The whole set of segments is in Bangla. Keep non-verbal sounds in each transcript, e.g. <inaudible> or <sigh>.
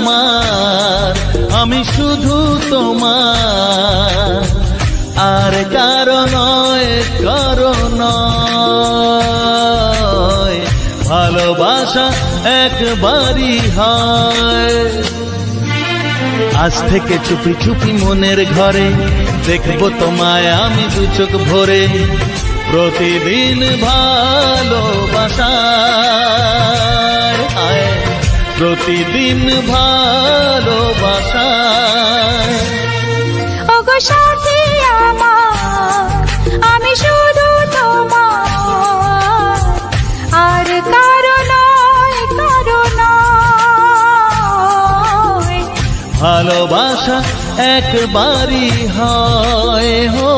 আমার আমি শুধু তোমার। আর কারও নয়, কারও ভালোবাসা একবারই হয়। আজ থেকে চুপি চুপি মনের ঘরে দেখব তোমায় আমি দু চোখ ভরে। প্রতিদিন ভালোবাসা প্রতিদিন ভালোবাসায়। ওগো সাথী আমার আমি শুধু তোমার। আর কারও নয় কারও নয়। ভালোবাসা একবারই হয় হো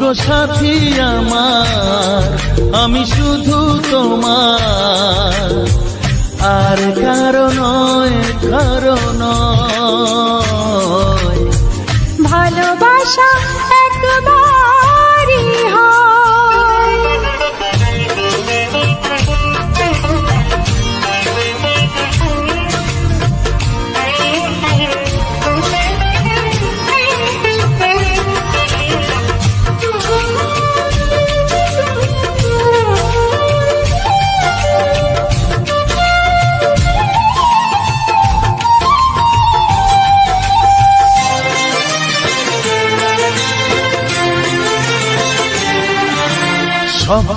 ওগো সাথী আমার আমি শুধু তোমার। আর কারণ নয়।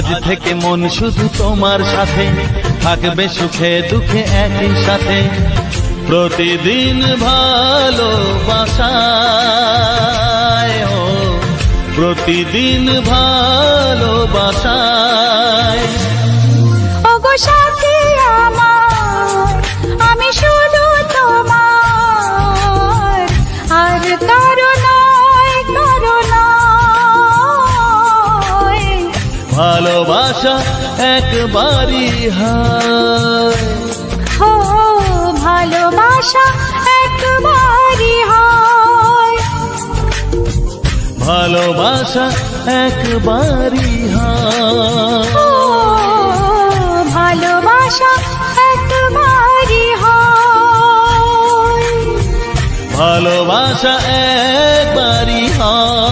আজ থেকে মন শুধু তোমার সাথে। থাকবে সুখে, দুঃখে একই সাথে। প্রতিদিন ভালোবাসায়, ও, প্রতিদিন ভালোবাসায়। ওগো আমি শুধু তোমার, আর ভালোবাসা একবারই হয়। হো ভালোবাসা একবারই হয়। ভালোবাসা একবারই হয়। ও ভালোবাসা একবারই হয়। ভালোবাসা একবারই হয়।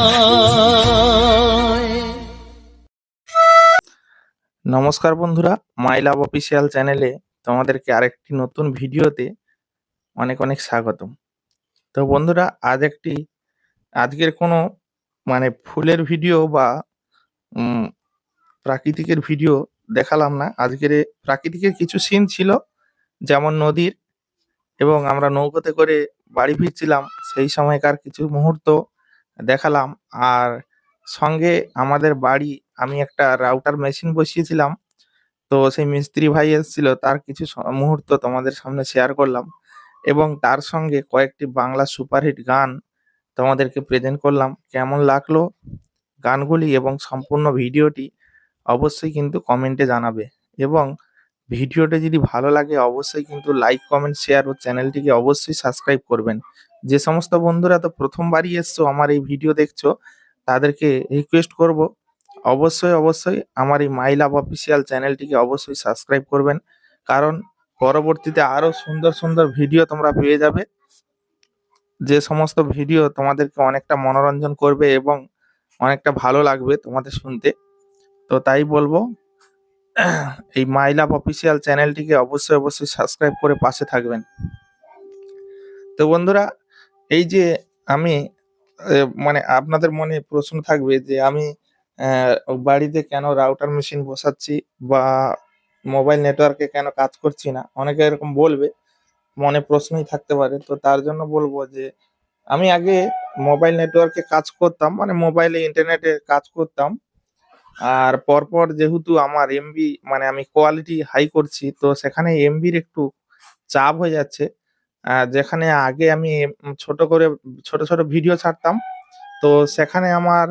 নমস্কার বন্ধুরা, মাই লাভ অফিসিয়াল চ্যানেলে তোমাদেরকে আরেকটি নতুন ভিডিওতে অনেক অনেক স্বাগতম। তো বন্ধুরা, আজ একটি, আজকের কোনো মানে ফুলের ভিডিও বা প্রাকৃতিকের ভিডিও দেখালাম না। আজকের প্রাকৃতিকের কিছু সিন ছিল, যেমন নদীর এবং আমরা নৌকোতে করে বাড়ি ফিরছিলাম, সেই সময়কার কিছু মুহূর্ত দেখালাম। আর সঙ্গে আমাদের বাড়ি আমি একটা রাউটার মেশিন বসিয়েছিলাম। তো সেই মিস্ত্রি ভাই এসেছিল, তার কিছু মুহূর্ত তোমাদের সামনে শেয়ার করলাম এবং তার সঙ্গে কয়েকটি বাংলা সুপারহিট গান তোমাদেরকে প্রেজেন্ট করলাম। কেমন লাগল গানগুলি এবং সম্পূর্ণ ভিডিওটি অবশ্যই কিন্তু কমেন্টে জানাবে এবং ভিডিওটা যদি ভালো লাগে অবশ্যই কিন্তু লাইক কমেন্ট শেয়ার ও চ্যানেলটিকে অবশ্যই সাবস্ক্রাইব করবেন। যে সমস্ত বন্ধুরা তো প্রথমবারই এসছো আমার এই ভিডিও দেখছ, তাদেরকে রিকোয়েস্ট করব অবশ্যই অবশ্যই আমার এই মাই লাভ অফিসিয়াল চ্যানেলটিকে অবশ্যই সাবস্ক্রাইব করবেন। কারণ পরবর্তীতে আরও সুন্দর সুন্দর ভিডিও তোমরা পেয়ে যাবে। যে সমস্ত ভিডিও তোমাদেরকে অনেকটা মনোরঞ্জন করবে এবং অনেকটা ভালো লাগবে তোমাদের শুনতে। তো তাই বলব, এই মাই লাভ অফিসিয়াল চ্যানেলটিকে অবশ্যই অবশ্যই সাবস্ক্রাইব করে পাশে থাকবেন। তো বন্ধুরা, এই যে আমি মানে আপনাদের মনে প্রশ্ন থাকবে যে আমি বাড়িতে কেন রাউটার মেশিন বসাচ্ছি বা মোবাইল নেটওয়ার্কে কেন কাজ করছি না? অনেকে এরকম বলবে, মনে প্রশ্নই থাকতে পারে। তো তার জন্য বলব যে, আমি আগে মোবাইল নেটওয়ার্কে কাজ করতাম মানে মোবাইলে ইন্টারনেটে কাজ করতাম। আর পরপর যেহেতু আমার এমবি মানে আমি কোয়ালিটি হাই করছি, তো সেখানে এমবির একটু চাপ হয়ে যাচ্ছে। যেখানে আগে আমি ছোট করে, ছোট ছোট ভিডিও ছাড়তাম। তো সেখানে আমার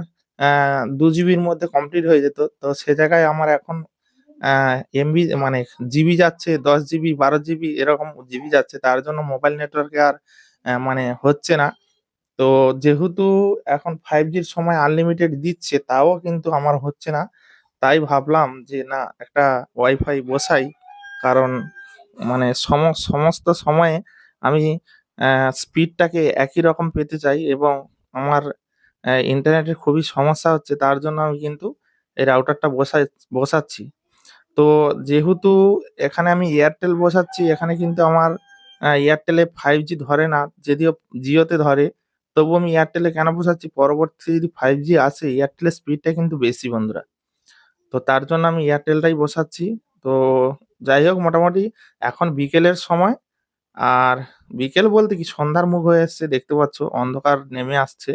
দু জিবির মধ্যে কমপ্লিট হয়ে যেত। তো সে জায়গায় আমার এখন এমবি মানে জিবি যাচ্ছে, দশ জিবি, বারো জিবি এরকম জিবি যাচ্ছে। তার জন্য মোবাইল নেটওয়ার্কে আর মানে হচ্ছে না। তো যেহেতু এখন ফাইভ জির সময় আনলিমিটেড দিচ্ছে, তাও কিন্তু আমার হচ্ছে না। তাই ভাবলাম যে না, একটা ওয়াইফাই বসাই। কারণ মানে সম, সমস্ত সময়ে আমি স্পিডটাকে একই রকম পেতে চাই এবং আমার ইন্টারনেটের খুবই সমস্যা হচ্ছে, তার জন্য আমি কিন্তু এই রাউটারটা বসাই, বসাচ্ছি। তো যেহেতু এখানে আমি এয়ারটেল বসাচ্ছি, এখানে কিন্তু আমার এয়ারটেলে ফাইভ জি ধরে না, যদিও জিওতে ধরে, তবু আমি এয়ারটেলে কেন বসাচ্ছি? পরবর্তীতে যদি ফাইভ জি আসে এয়ারটেলের স্পিডটা কিন্তু বেশি বন্ধুরা। তো তার জন্য আমি এয়ারটেলটাই বসাচ্ছি। তো যাই হোক, মোটামুটি এখন বিকেলের সময়, আর বিকেল বলতে কি সন্ধ্যার মুখ হয়ে এসছে, দেখতে পাচ্ছ, অন্ধকার নেমে আসছে।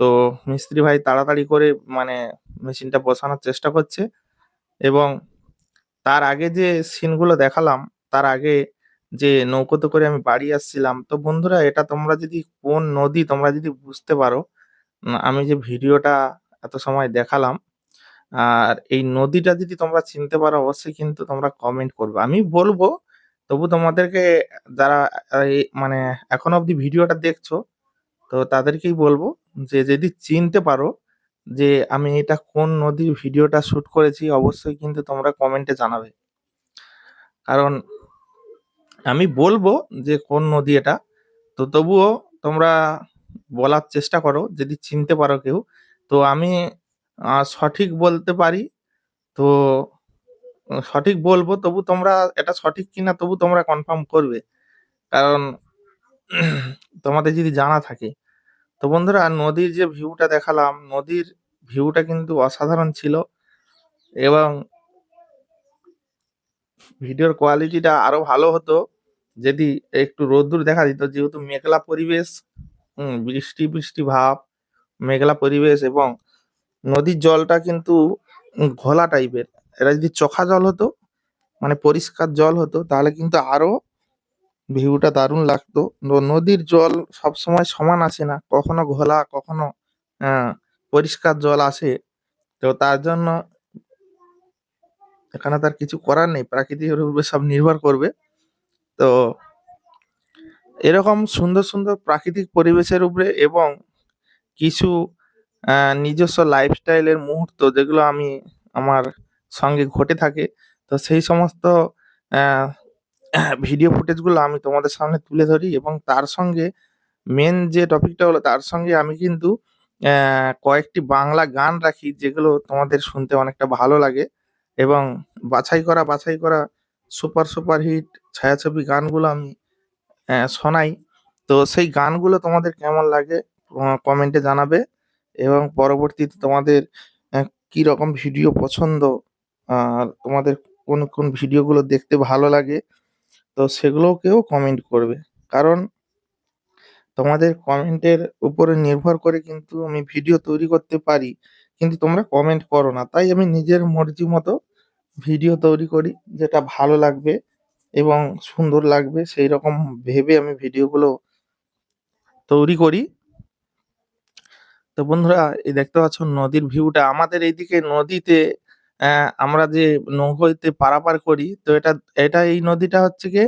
তো মিস্ত্রি ভাই তাড়াতাড়ি করে মানে মেশিনটা বসানোর চেষ্টা করছে এবং তার আগে যে সিনগুলো দেখালাম, তার আগে যে নৌকোতে করে আমি বাড়ি আসছিলাম, তো বন্ধুরা এটা তোমরা যদি কোন নদী তোমরা যদি বুঝতে পারো আমি যে ভিডিওটা এত সময় দেখালাম, আর এই নদীটা যদি তোমরা চিনতে পারো, অবশ্যই কিন্তু তোমরা কমেন্ট করবে। আমি বলব, তবু তোমাদেরকে যারা মানে এখনও অবধি ভিডিওটা দেখছ, তো তাদেরকেই বলব যে যদি চিনতে পারো যে আমি এটা কোন নদীর ভিডিওটা শ্যুট করেছি, অবশ্যই কিন্তু তোমরা কমেন্টে জানাবে। কারণ আমি বলব যে কোন নদী এটা, তো তবুও তোমরা বলার চেষ্টা করো, যদি চিনতে পারো কেউ। তো আমি সঠিক বলতে পারি, তো সঠিক বলব, তবু তোমরা এটা সঠিক কিনা তবু তোমরা কনফার্ম করবে। কারণ তোমাদের যদি জানা থাকে তো বন্ধুরা, নদীর যে ভিউটা দেখালাম, নদীর ভিউটা কিন্তু অসাধারণ ছিল এবং ভিডিওর কোয়ালিটিটা আরও ভালো হতো। যদি একটু রোদ্দুর দেখা দিত, যেহেতু মেঘলা পরিবেশ বৃষ্টি বৃষ্টি ভাব, মেঘলা পরিবেশ এবং নদীর জলটা কিন্তু ঘোলা টাইপের এটা যদি চোখা জল হতো মানে পরিষ্কার জল হতো, তাহলে কিন্তু আরও ভিউটা দারুণ লাগতো। নদীর জল সবসময় সমান আসে না। কখনো ঘোলা কখনো আহ, পরিষ্কার জল আসে। তো তার জন্য এখানে তার কিছু করার নেই। প্রাকৃতিকের উপরে সব নির্ভর করবে। তো এরকম সুন্দর সুন্দর প্রাকৃতিক পরিবেশের উপরে এবং কিছু নিজস্ব লাইফস্টাইলের মুহূর্ত যেগুলো আমি আমার সঙ্গে ঘটে থাকে। তো সেই সমস্ত <coughs> ভিডিও ফুটেজগুলো আমি তোমাদের সামনে তুলে ধরি এবং তার সঙ্গে মেন যে টপিকটা হলো, তার সঙ্গে আমি কিন্তু কয়েকটি বাংলা গান রাখি যেগুলো তোমাদের শুনতে অনেকটা ভালো লাগে এবং বাছাই করা বাছাই করা সুপার সুপার হিট ছায়াছবি গানগুলো আমি শোনাই। তো সেই গানগুলো তোমাদের কেমন লাগে কমেন্টে জানাবে এবং পরবর্তীতে তোমাদের কি রকম ভিডিও পছন্দ আর তোমাদের কোন কোন ভিডিওগুলো দেখতে ভালো লাগে তো সেগুলোকেও কমেন্ট করবে। কারণ তোমাদের কমেন্টের উপরে নির্ভর করে কিন্তু আমি ভিডিও তৈরি করতে পারি, কিন্তু তোমরা কমেন্ট করো না। তাই আমি নিজের মর্জি মতো ভিডিও তৈরি করি, যেটা ভালো লাগবে এবং সুন্দর লাগবে সেই রকম ভেবে আমি ভিডিওগুলো তৈরি করি। তো বন্ধুরা, এই দেখতে পাচ্ছ নদীর ভিউটা আমাদের এইদিকে নদীতে আমরা যে নৌকোতে পারাপার করি, তো এটা এটা এই নদীটা হচ্ছে গিয়ে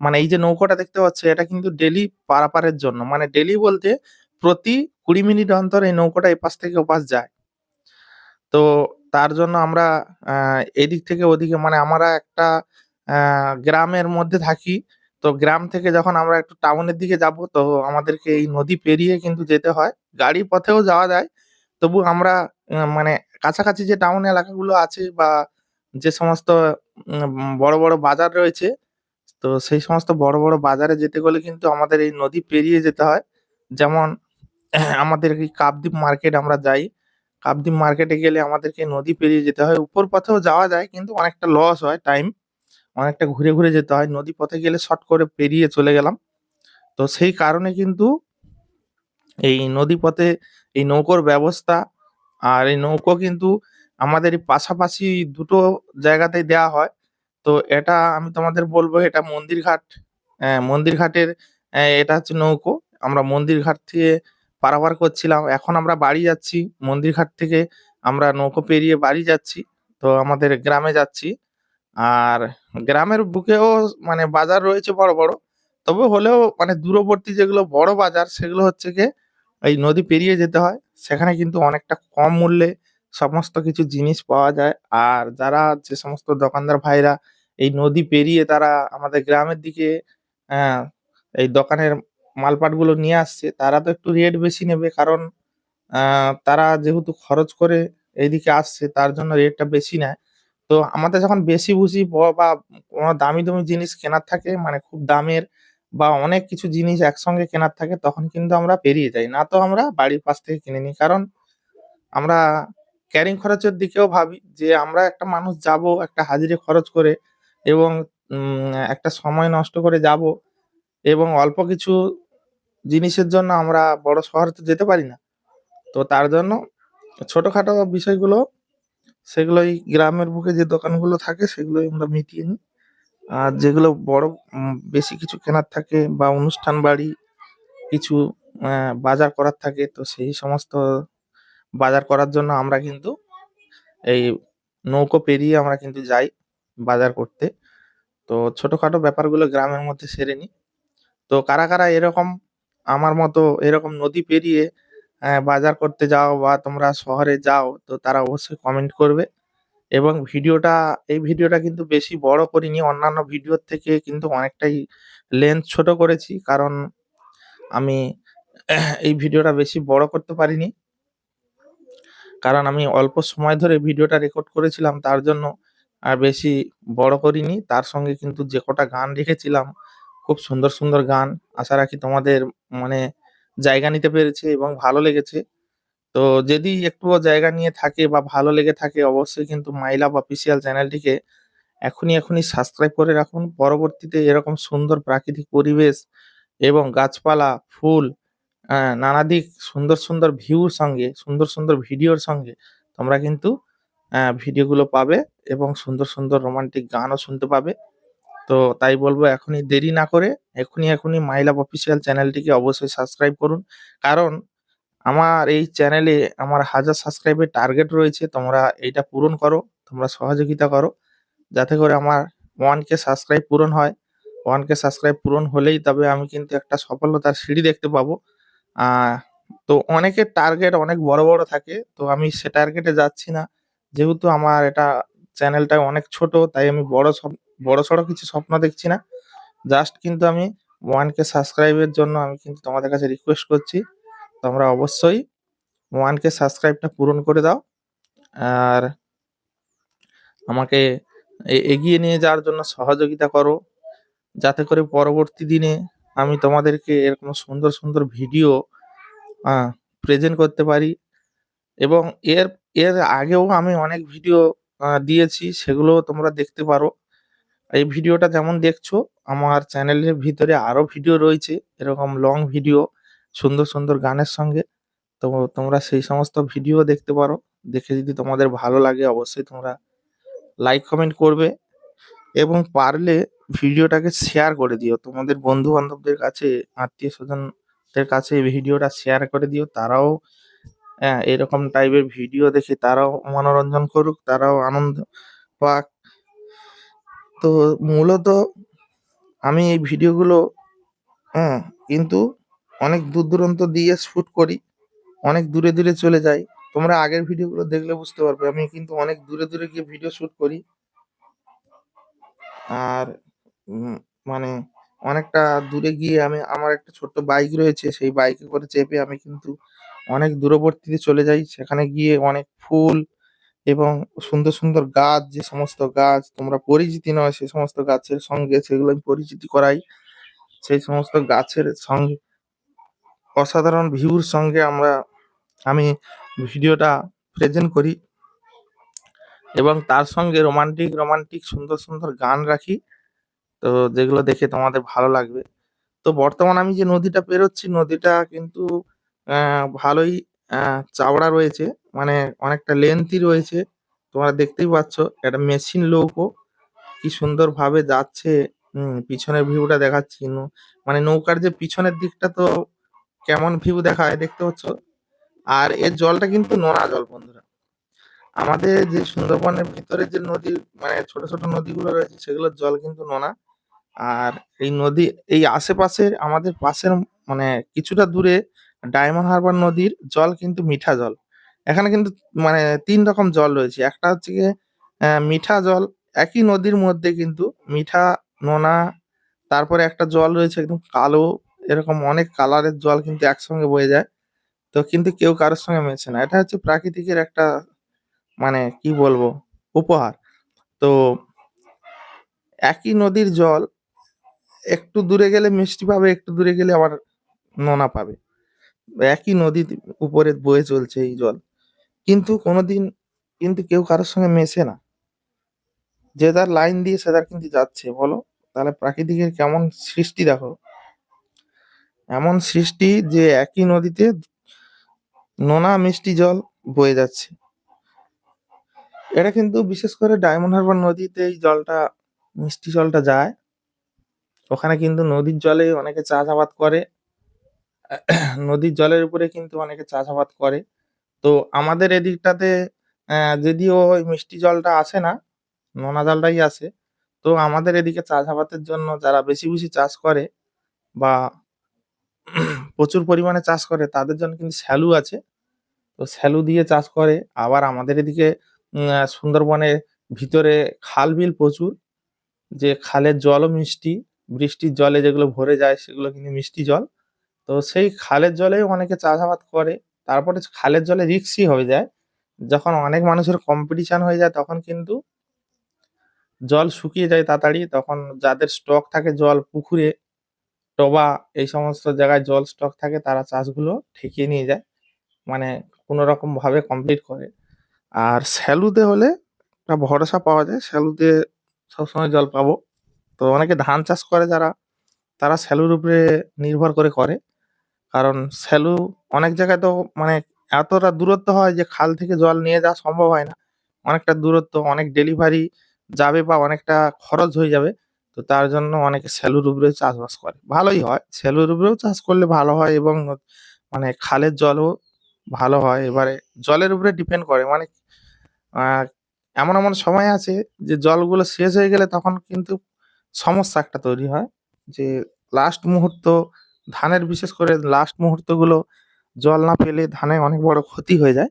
মানে এই যে নৌকোটা দেখতে পাচ্ছ, এটা কিন্তু ডেলি পারাপারের জন্য। মানে ডেলি বলতে প্রতি কুড়ি মিনিট অন্তর এই নৌকোটা এপাশ থেকে ওপাশ যায়। তো তার জন্য আমরা এদিক থেকে ওদিকে মানে আমরা একটা গ্রামের মধ্যে থাকি। তো গ্রাম থেকে যখন আমরা একটু টাউনের দিকে যাব, তো আমাদেরকে এই নদী পেরিয়ে কিন্তু যেতে হয়। গাড়ি পথেও যাওয়া যায় তবু আমরা মানে কাছাকাছি যে টাউন এলাকাগুলো আছে বা যে সমস্ত বড় বড় বাজার রয়েছে, তো সেই সমস্ত বড় বড় বাজারে যেতে গেলে কিন্তু আমাদের এই নদী পেরিয়ে যেতে হয়। যেমন, <clears throat> আমাদের এই কাকদ্বীপ মার্কেট আমরা যাই, কাকদ্বীপ মার্কেটে গেলে আমাদেরকে নদী পেরিয়ে যেতে হয়। উপর পথেও যাওয়া যায়, কিন্তু অনেকটা লস হয় টাইম অনেকটা ঘুরে ঘুরে যেতে হয়। নদী পথে গেলে শর্ট করে পেরিয়ে চলে গেলাম। তো সেই কারণে কিন্তু এই নদী পথে এই নৌকোর ব্যবস্থা আর এই নৌকো কিন্তু আমাদের পাশাপাশি দুটো জায়গাতেই দেওয়া হয়। তো এটা আমি তোমাদের বলব এটা মন্দির ঘাট আহ, মন্দির ঘাটের আহ, এটা হচ্ছে নৌকো। আমরা মন্দির ঘাট থেকে পারাপার করছিলাম। এখন আমরা বাড়ি যাচ্ছি। মন্দির ঘাট থেকে আমরা নৌকো পেরিয়ে বাড়ি যাচ্ছি। তো আমাদের গ্রামে যাচ্ছি। আর গ্রামের বুকেও মানে বাজার রয়েছে বড় বড়। তবে হলেও মানে দূরবর্তী যেগুলো বড় বাজার সেগুলো হচ্ছে গিয়ে এই নদী পেরিয়ে যেতে হয় সেখানে কিন্তু অনেকটা কম মূল্যে সমস্ত কিছু জিনিস পাওয়া যায়। আর যারা যে সমস্ত দোকানদার ভাইরা এই নদী পেরিয়ে তারা আমাদের গ্রামের দিকে আহ, এই দোকানের মালপাটগুলো নিয়ে আসছে তারা তো একটু রেট বেশি নেবে। কারণ তারা যেহেতু খরচ করে এইদিকে আসছে তার জন্য রেটটা বেশি নেয়। তো আমাদের যখন বেশি বুঝি বা কোনো দামি দামি জিনিস কেনার থাকে মানে খুব দামের বা অনেক কিছু জিনিস একসঙ্গে কেনার থাকে, তখন কিন্তু আমরা পেরিয়ে যাই। না তো আমরা বাড়ির পাশ থেকে কিনে নিই। কারণ আমরা ক্যারিং খরচের দিকেও ভাবি যে আমরা একটা মানুষ যাব, একটা হাজিরে খরচ করে এবং একটা সময় নষ্ট করে যাব এবং অল্প কিছু জিনিসের জন্য আমরা বড় শহরে তো যেতে পারি না। তো তার জন্য ছোটখাটো বিষয়গুলো, সেগুলোই গ্রামের বুকে যে দোকানগুলো থাকে, সেগুলোই আমরা মিটিয়ে নিই। আর যেগুলো বড় বেশি কিছু কেনার থাকে বা অনুষ্ঠান বাড়ি কিছু বাজার করার থাকে, তো সেই সমস্ত বাজার করার জন্য আমরা কিন্তু এই নৌকো পেরিয়ে আমরা কিন্তু যাই বাজার করতে। তো ছোটখাটো ব্যাপারগুলো গ্রামের মধ্যে সেরে নিই। তো কারা কারা এরকম আমার মতো এরকম নদী পেরিয়ে বাজার করতে যাও বা তোমরা শহরে যাও, তো তারা অবশ্যই কমেন্ট করবে। এবং ভিডিওটা, এই ভিডিওটা কিন্তু বেশি বড় করিনি, অন্যান্য ভিডিওর থেকে কিন্তু অনেকটাই লেন্থ ছোট করেছি, কারণ আমি <clears throat> এই ভিডিওটা বেশি বড় করতে পারিনি। কারণ আমি অল্প সময় ধরে ভিডিওটা রেকর্ড করেছিলাম, তার জন্য আর বেশি বড় করিনি। তার সঙ্গে কিন্তু যে কটা গান রেখেছিলাম, খুব সুন্দর সুন্দর গান, আশা রাখি তোমাদের মানে জায়গা নিতে পেরেছে এবং ভালো লেগেছে। তো যদি একটুও জায়গা নিয়ে থাকে বা ভালো লেগে থাকে, অবশ্যই কিন্তু মাই লাভ অফিসিয়াল চ্যানেলটিকে এখনই এখনই সাবস্ক্রাইব করে রাখুন। পরবর্তীতে এরকম সুন্দর প্রাকৃতিক পরিবেশ এবং গাছপালা, ফুল নানাদিক সুন্দর সুন্দর ভিউর সঙ্গে, সুন্দর সুন্দর ভিডিওর সঙ্গে তোমরা কিন্তু ভিডিওগুলো পাবে এবং সুন্দর সুন্দর রোমান্টিক গানও শুনতে পাবে। তো তাই বলব এখনই দেরি না করে এখনই এখনই মাই লাভ অফিসিয়াল চ্যানেলটিকে অবশ্যই সাবস্ক্রাইব করুন। কারণ আমার এই চ্যানেলে আমার হাজার সাবস্ক্রাইবের টার্গেট রয়েছে, তোমরা এইটা পূরণ করো, তোমরা সহযোগিতা করো, যাতে করে আমার ওয়ান কে সাবস্ক্রাইব পূরণ হয়। ওয়ান কে সাবস্ক্রাইব পূরণ হলেই তবে আমি কিন্তু একটা সফলতার সিঁড়ি দেখতে পাবো। তো অনেকের টার্গেট অনেক বড় বড় থাকে, তো আমি সে টার্গেটে যাচ্ছি না। যেহেতু আমার এটা চ্যানেলটা অনেক ছোট, তাই আমি বড় সব, বড় সড়ো কিছু স্বপ্ন দেখছি না। জাস্ট কিন্তু আমি ওয়ান কে সাবস্ক্রাইবের জন্য আমি কিন্তু তোমাদের কাছে রিকোয়েস্ট করছি। তোমরা অবশ্যই ওয়ানকে সাবস্ক্রাইবটা পূরণ করে দাও। আর আমাকে এগিয়ে নিয়ে যাওয়ার জন্য সহযোগিতা করো। যাতে করে পরবর্তী দিনে আমি তোমাদেরকে এরকম সুন্দর সুন্দর ভিডিও প্রেজেন্ট করতে পারি। এবং এর এর আগেও আমি অনেক ভিডিও দিয়েছি সেগুলো তোমরা দেখতে পারো। এই ভিডিওটা যেমন দেখছ, আমার চ্যানেলের ভিতরে আরও ভিডিও রয়েছে, এরকম লং ভিডিও সুন্দর সুন্দর গানের সঙ্গে। তো তোমরা সেই সমস্ত ভিডিও দেখতে পারো। দেখে যদি তোমাদের ভালো লাগে, অবশ্যই তোমরা লাইক কমেন্ট করবে এবং পারলে ভিডিওটাকে শেয়ার করে দিও। তোমাদের বন্ধু বান্ধবদের কাছে আত্মীয় স্বজনদের কাছে ভিডিওটা শেয়ার করে দিও। তারাও হ্যাঁ এরকম টাইপের ভিডিও দেখে তারাও মনোরঞ্জন করুক, তারাও আনন্দ পাক। তো মূলত আমি এই ভিডিওগুলো হ্যাঁ কিন্তু অনেক দূর দূরান্ত দিয়ে শুট করি, অনেক দূরে দূরে চলে যাই। তোমরা আগের ভিডিওগুলো দেখলে বুঝতে পারবে, আমি কিন্তু অনেক দূরে দূরে গিয়ে ভিডিও শুট করি। আর মানে অনেকটা দূরে গিয়ে আমি, আমার একটা ছোট্ট বাইক রয়েছে, সেই বাইকে করে চেপে আমি কিন্তু অনেক দূরবর্তীতে চলে যাই। সেখানে গিয়ে অনেক ফুল এবং সুন্দর সুন্দর গাছ, যে সমস্ত গাছ তোমরা পরিচিতি নয়, সে সমস্ত গাছের সঙ্গে সেগুলো আমি পরিচিতি করাই। সেই সমস্ত গাছের সঙ্গে অসাধারণ ভিউর সঙ্গে আমরা, আমি ভিডিওটা প্রেজেন্ট করি এবং তার সঙ্গে রোমান্টিক রোমান্টিক সুন্দর সুন্দর গান রাখি। তো যেগুলো দেখে তোমাদের ভালো লাগবে। তো বর্তমান আমি যে নদীটা পেরোচ্ছি, নদীটা কিন্তু ভালোই চওড়া রয়েছে। মানে অনেকটা লেন্থই রয়েছে। তোমরা দেখতেই পাচ্ছ, একটা মেশিন নৌকো কি সুন্দর ভাবে যাচ্ছে পিছনের ভিউটা দেখাচ্ছি। মানে নৌকার যে পিছনের দিকটা তো কেমন ভিউ দেখায় দেখতে পাচ্ছ আর এর জলটা কিন্তু নোনা জল বন্ধুরা। আমাদের যে সুন্দরবনের ভিতরে যে নদী মানে ছোট ছোট নদীগুলো রয়েছে, সেগুলোর জল কিন্তু নোনা। আর এই নদী, এই আশেপাশের আমাদের পাশের মানে কিছুটা দূরে ডায়মন্ড হারবার নদীর জল কিন্তু মিঠা জল। এখানে কিন্তু মানে তিন রকম জল রয়েছে। একটা হচ্ছে গিয়ে মিঠা জল, একই নদীর মধ্যে কিন্তু মিঠা, নোনা, তারপরে একটা জল রয়েছে একদম কালো এরকম অনেক কালারের জল কিন্তু একসঙ্গে বয়ে যায়। তো কিন্তু কেউ কারোর সঙ্গে মেশে না। এটা হচ্ছে প্রাকৃতিকের একটা মানে কি বলব, উপহার। তো একই নদীর জল একটু দূরে গেলে মিষ্টি পাবে, একটু দূরে গেলে আবার নোনা পাবে। একই নদীর উপরে বয়ে চলছে এই জল। কিন্তু কোনোদিন কিন্তু কেউ কারোর সঙ্গে মেশে না। যে যার লাইন দিয়ে সে তার কিন্তু যাচ্ছে, বলো? তাহলে প্রাকৃতিকের কেমন সৃষ্টি দেখো। এমন সৃষ্টি যে একই নদীতে নোনা মিষ্টি জল বয়ে যাচ্ছে। এটা কিন্তু বিশেষ করে ডায়মন্ড হারবার নদীতে এই জলটা, মিষ্টি জলটা যায়। ওখানে কিন্তু নদীর জলে অনেকে চাষাবাদ করে। নদীর জলের উপরে কিন্তু অনেকে চাষাবাদ করে। তো আমাদের এদিকটাতে যদিও ওই মিষ্টি জলটা আসে না, নোনা জলটাই আসে, তো আমাদের এদিকে চাষাবাদের জন্য যারা বেশি বেশি চাষ করে বা প্রচুর পরিমাণে চাষ করে, তাদের জন্য কিন্তু স্যালু আছে। তো স্যালু দিয়ে চাষ করে, আবার আমাদের এদিকে সুন্দরবনের ভিতরে খাল বিল প্রচুর, যে খালের জলও মিষ্টি, বৃষ্টির জলে যেগুলো ভরে যায় সেগুলো কিন্তু মিষ্টি জল। তো সেই খালের জলেই অনেকে চাষাবাদ করে, তারপরে খালের জলে রিক্সই হয়ে যায়। যখন অনেক মানুষের কম্পিটিশন হয়ে যায়, তখন কিন্তু জল শুকিয়ে যায় তাড়াতাড়ি, তখন যাদের স্টক থাকে জল পুকুরে টবা এই সমস্ত জায়গায় জল স্টক থাকে, তারা চাষগুলো ঠেকিয়ে নিয়ে যায়। মানে কোনো রকম ভাবে কমপ্লিট করে। আর স্যালুতে হলে একটা ভরসা পাওয়া যায় স্যালুতে সবসময় জল পাবো। তো অনেকে ধান চাষ করে যারা, তারা স্যালুর উপরে নির্ভর করে করে। কারণ স্যালু অনেক জায়গায় তো মানে এতটা দূরত্ব হয় যে খাল থেকে জল নিয়ে যাওয়া সম্ভব হয় না। অনেকটা দূরত্ব, অনেক ডেলিভারি যাবে বা অনেকটা খরচ হয়ে যাবে। তো তার জন্য অনেকে স্যালুর উপরে চাষবাস করে। ভালোই হয়। স্যালুর উপরেও চাষ করলে ভালো হয় এবং মানে খালের জলও ভালো হয়। এবারে জলের উপরে ডিপেন্ড করে। মানে এমন এমন সময় আছে যে জলগুলো শেষ হয়ে গেলে তখন কিন্তু সমস্যা একটা তৈরি হয় যে লাস্ট মুহূর্ত ধানের বিশেষ করে লাস্ট মুহূর্তগুলো জল না পেলে ধানে অনেক বড় ক্ষতি হয়ে যায়।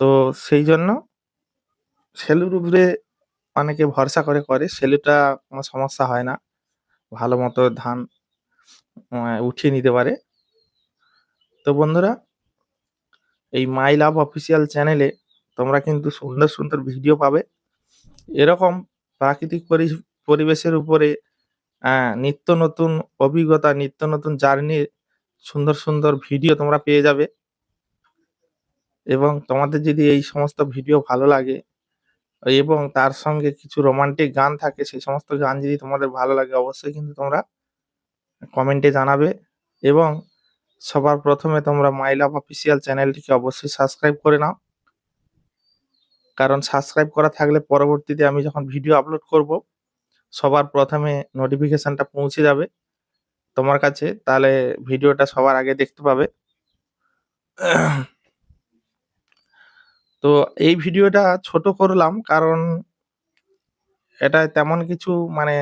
তো সেই জন্য সেলুর উপরে অনেকে ভরসা করে করে, সেলুটা কোনো সমস্যা হয় না। ভালো মতো ধান উঠিয়ে নিতে পারে। তো বন্ধুরা, এই মাই লাভ অফিসিয়াল চ্যানেলে তোমরা কিন্তু সুন্দর সুন্দর ভিডিও পাবে। এরকম প্রাকৃতিক পরি- পরিবেশের উপরে নিত্য নতুন অভিজ্ঞতা, নিত্য নতুন জার্নির সুন্দর সুন্দর ভিডিও তোমরা পেয়ে যাবে। এবং তোমাদের যদি এই সমস্ত ভিডিও ভালো লাগে এবং তার সঙ্গে কিছু রোমান্টিক গান থাকে, সেই সমস্ত গান যদি তোমাদের ভালো লাগে অবশ্যই কিন্তু তোমরা কমেন্টে জানাবে এবং সবার প্রথমে তোমরা মাই লাভ অফিসিয়াল চ্যানেলটিকে অবশ্যই সাবস্ক্রাইব করে নাও। কারণ সাবস্ক্রাইব করা থাকলে পরবর্তীতে আমি যখন ভিডিও আপলোড করব, সবার প্রথমে নোটিফিকেশনটা পৌঁছে যাবে। তোমার কাছে তাহলে ভিডিওটা সবার আগে দেখতে পাবে। তো এই ভিডিওটা ছোট করলাম কারণ এটা তেমন কিছু মানে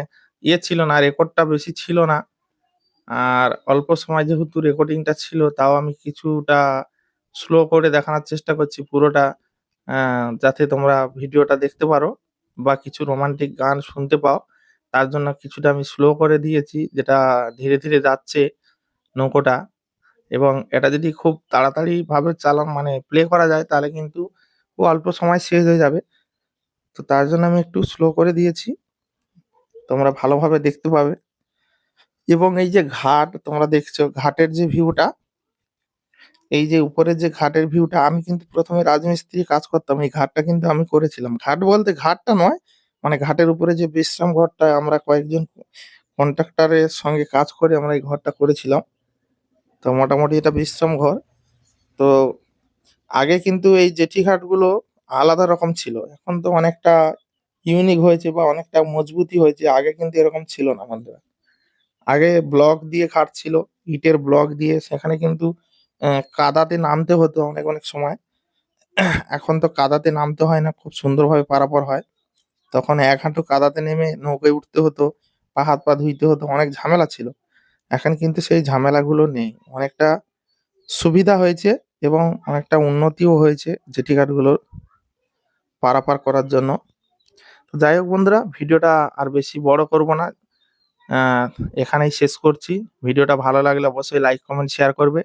ইয়ে ছিল না, রেকর্ডটা বেশি ছিল না। আর অল্প সময় যেহেতু রেকর্ডিংটা ছিল, তাও আমি কিছুটা স্লো করে দেখানোর চেষ্টা করছি পুরোটা যাতে তোমরা ভিডিওটা দেখতে পারো বা কিছু রোমান্টিক গান শুনতে পাও। তার জন্য কিছুটা আমি স্লো করে দিয়েছি, যেটা ধীরে ধীরে যাচ্ছে নৌকোটা। এবং এটা যদি খুব তাড়াতাড়ি ভাবে চালান মানে প্লে করা যায়, তাহলে কিন্তু খুব অল্প সময় শেষ হয়ে যাবে। তো তার জন্য আমি একটু স্লো করে দিয়েছি। তোমরা ভালোভাবে দেখতে পাবে। এবং এই যে ঘাট, তোমরা দেখছ, ঘাটের যে ভিউটা এই যে উপরের যে ঘাটের ভিউটা আমি কিন্তু প্রথমে রাজমিস্ত্রি কাজ করতাম। এই ঘাটটা কিন্তু আমি করেছিলাম। ঘাট বলতে ঘাটটা নয় মানে ঘাটের উপরে যে বিশ্রাম ঘরটা, আমরা কয়েকজন কন্ট্রাক্টরের সঙ্গে কাজ করে আমরা এই ঘরটা করেছিলাম। তো মোটামুটি এটা বিশ্রাম ঘর। তো আগে কিন্তু এই জেটি ঘাটগুলো আলাদা রকম ছিল। এখন তো অনেকটা ইউনিক হয়েছে বা অনেকটা মজবুতি হয়েছে। আগে কিন্তু এরকম ছিল না আমাদের। আগে ব্লক দিয়ে ঘাট ছিল, ইটের ব্লক দিয়ে। সেখানে কিন্তু কাদাতে নামতে হতো অনেক অনেক সময়। এখন তো কাদাতে নামতে হয় না, খুব সুন্দরভাবে পারাপার হয়। তখন এক হাঁটু কাদাতে নেমে নৌকায় উঠতে হতো, পা হাত পা ধুইতে হতো, অনেক ঝামেলা ছিল। এখন কিন্তু সেই ঝামেলাগুলো নেই। অনেকটা সুবিধা হয়েছে। এবং অনেকটা উন্নতিও হয়েছে জেটি ঘাটগুলোর পারাপার করার জন্য। যাই হোক বন্ধুরা, ভিডিওটা আর বেশি বড় করব না। এখানেই শেষ করছি। ভিডিওটা ভালো লাগলে অবশ্যই লাইক, কমেন্ট, শেয়ার করবে।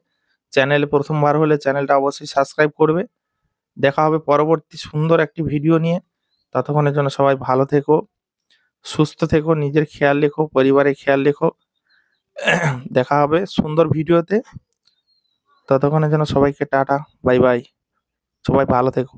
চ্যানেলে প্রথমবার হলে চ্যানেলটা অবশ্যই সাবস্ক্রাইব করবে। দেখা হবে পরবর্তী সুন্দর একটি ভিডিও নিয়ে। ততক্ষণের জন্য সবাই ভালো থেকো, সুস্থ থেকো, নিজের খেয়াল রেখো, পরিবারের খেয়াল রেখো। <clears throat> দেখা হবে সুন্দর ভিডিওতে। ততক্ষণের জন্য সবাইকে টাটা বাই বাই। সবাই ভালো থেকো।